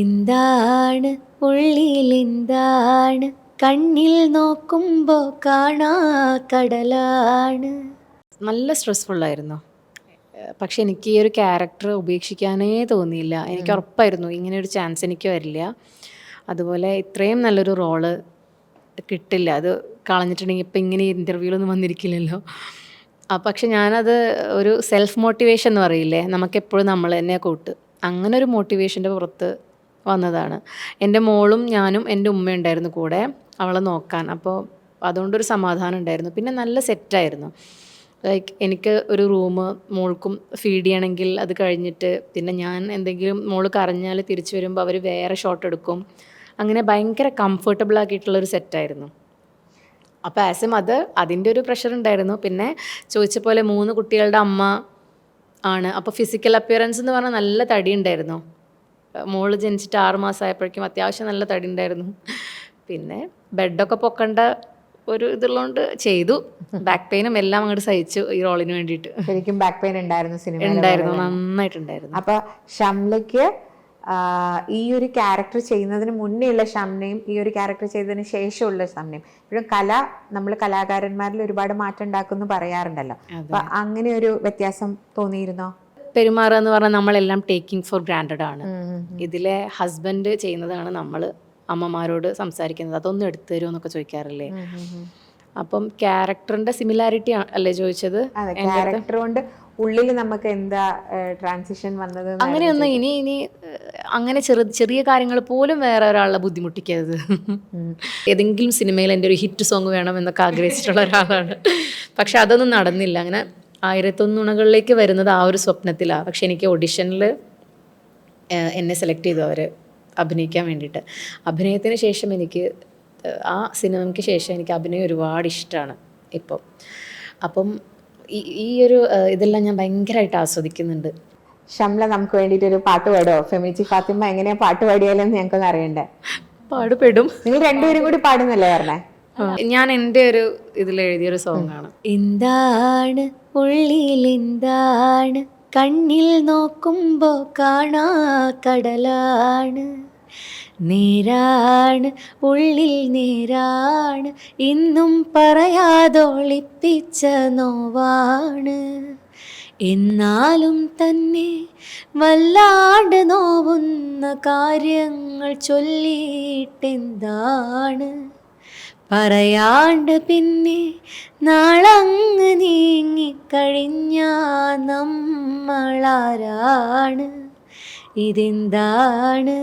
എന്താണ്? ഉള്ളിൽ എന്താണ്? കണ്ണിൽ നോക്കുമ്പോ കാണാ കടലാണ്. നല്ല സ്ട്രെസ്ഫുള്ളായിരുന്നു പക്ഷെ എനിക്ക് ഈ ഒരു ക്യാരക്ടർ ഉപേക്ഷിക്കാനേ തോന്നിയില്ല. എനിക്ക് ഉറപ്പായിരുന്നു. ഇങ്ങനെ ഒരു ചാൻസ് എനിക്ക് വരില്ല. അതുപോലെ ഇത്രയും നല്ലൊരു റോൾ കിട്ടില്ല. അത് കളഞ്ഞിട്ടുണ്ടെങ്കിൽ ഇപ്പം ഇങ്ങനെ ഇന്റർവ്യൂലൊന്നും വന്നിരിക്കില്ലല്ലോ. ആ പക്ഷെ ഞാനത് ഒരു സെൽഫ് മോട്ടിവേഷൻ എന്ന് പറയില്ലേ? നമുക്കെപ്പോഴും നമ്മൾ തന്നെ കൂട്ട്. അങ്ങനെ ഒരു മോട്ടിവേഷന്റെ പുറത്ത് വന്നതാണ്. എന്റെ മോളും ഞാനും എന്റെ ഉമ്മയുണ്ടായിരുന്നു കൂടെ അവളെ നോക്കാൻ. അപ്പോൾ അതുകൊണ്ടൊരു സമാധാനം ഉണ്ടായിരുന്നു. പിന്നെ നല്ല സെറ്റായിരുന്നു ലൈക്ക് എനിക്ക് ഒരു റൂം മോൾക്കും ഫീഡ് ചെയ്യണമെങ്കിൽ അത് കഴിഞ്ഞിട്ട് പിന്നെ ഞാൻ എന്തെങ്കിലും മോൾ കരഞ്ഞാൽ തിരിച്ചു വരുമ്പോൾ അവർ വേറെ ഷോട്ട് എടുക്കും. അങ്ങനെ ഭയങ്കര കംഫർട്ടബിൾ ആക്കിയിട്ടുള്ളൊരു സെറ്റായിരുന്നു അപ്പോൾ ആസ് എ മദർ അതിന്റെ ഒരു പ്രഷർ ഉണ്ടായിരുന്നു. പിന്നെ ചോദിച്ച പോലെ മൂന്ന് കുട്ടികളുടെ അമ്മ ആണ്. അപ്പോൾ ഫിസിക്കൽ അപ്പിയറൻസ് എന്ന് പറഞ്ഞാൽ നല്ല തടി ഉണ്ടായിരുന്നു. മോൾ ജനിച്ചിട്ട് ആറ് മാസം ആയപ്പോഴേക്കും അത്യാവശ്യം നല്ല തടി ഉണ്ടായിരുന്നു പിന്നെ ബെഡൊക്കെ പൊക്കണ്ട ഒരു ഇതുള്ളതുകൊണ്ട് ചെയ്തു. ബാക്ക് പെയിനും എല്ലാം അങ്ങോട്ട് സഹിച്ചു ഈ റോളിന് വേണ്ടിയിട്ട്. ശരിക്കും ബാക്ക് പെയിൻ ഉണ്ടായിരുന്നു സിനിമ ഉണ്ടായിരുന്നു നന്നായിട്ടുണ്ടായിരുന്നു. അപ്പൊ ഷംലയ്ക്ക് ഈ ഒരു ക്യാരക്ടർ ചെയ്യുന്നതിന് മുന്നേ ഉള്ള ഷംനയും ഈ ഒരു ക്യാരക്ടർ ചെയ്തതിന് ശേഷമുള്ള ഷംനയും ഇപ്പോഴും കല നമ്മൾ കലാകാരന്മാരിൽ ഒരുപാട് മാറ്റം ഉണ്ടാക്കുമെന്ന് പറയാറുണ്ടല്ലോ. അപ്പൊ അങ്ങനെ ഒരു വ്യത്യാസം തോന്നിയിരുന്നോ? പെരുമാറുക എന്ന് പറഞ്ഞാൽ നമ്മളെല്ലാം ടേക്കിംഗ് ഫോർ ഗ്രാൻഡഡ് ആണ്. ഇതിലെ ഹസ്ബൻഡ് ചെയ്യുന്നതാണ് നമ്മൾ അമ്മമാരോട് സംസാരിക്കുന്നത്. അതൊന്നും എടുത്തു തരുമോ എന്നൊക്കെ ചോദിക്കാറില്ലേ? അപ്പം ക്യാരക്ടറിന്റെ സിമിലാരിറ്റി അല്ലേ ചോദിച്ചത്? ക്യാരക്ടർ കൊണ്ട് ഉള്ളിൽ നമുക്ക് എന്താ ട്രാൻസിഷൻ വന്നത് അങ്ങനെയൊന്നും ഇനി ഇനി അങ്ങനെ ചെറു ചെറിയ കാര്യങ്ങൾ പോലും വേറെ ഒരാളെ ബുദ്ധിമുട്ടിക്കരുത്. ഏതെങ്കിലും സിനിമയിൽ എന്റെ ഒരു ഹിറ്റ് സോങ് വേണം എന്നൊക്കെ ആഗ്രഹിച്ചിട്ടുള്ള ഒരാളാണ്. പക്ഷെ അതൊന്നും നടന്നില്ല. അങ്ങനെ ആയിരത്തൊന്നുണകളിലേക്ക് വരുന്നത് ആ ഒരു സ്വപ്നത്തിലാണ് പക്ഷെ എനിക്ക് ഓഡിഷനിൽ എന്നെ സെലക്ട് ചെയ്തു അവർ അഭിനയിക്കാൻ വേണ്ടിയിട്ട്. അഭിനയത്തിന് ശേഷം എനിക്ക് ആ സിനിമയ്ക്ക് ശേഷം എനിക്ക് അഭിനയം ഒരുപാട് ഇഷ്ടമാണ് ഇപ്പം. അപ്പം ഈ ഒരു ഇതെല്ലാം ഞാൻ ഭയങ്കരമായിട്ട് ആസ്വദിക്കുന്നുണ്ട്. ഷംല നമുക്ക് വേണ്ടിയിട്ട് ഒരു പാട്ട് പാടോ ഫെമിച്ചി ഫാത്തിമ എങ്ങനെയാ പാട്ട് പാടിയാലും ഞങ്ങൾക്കൊന്ന് അറിയണ്ടേ? പാടുപെടും. നിങ്ങൾ രണ്ടുപേരും കൂടി പാടുന്നല്ലേ പറഞ്ഞേ? ഞാൻ എന്റെ ഒരു ഇതിൽ എഴുതിയൊരു സോങ് ആണ്. എന്താണ്? ഉള്ളിൽ എന്താണ്? കണ്ണിൽ നോക്കുമ്പോ കാണാ കടലാണ്. നേരാണ് ഉള്ളിൽ നേരാണ്. ഇന്നും പറയാതൊളിപ്പിച്ച നോവാണ്. എന്നാലും തന്നെ വല്ലാണ്ട് നോവുന്ന കാര്യങ്ങൾ ചൊല്ലിയിട്ടെന്താണ്? പറയാണ്ട് പിന്നെ നാളങ്ങ് നീങ്ങിക്കഴിഞ്ഞ നമ്മളാരാണ്? ഇതെന്താണ്?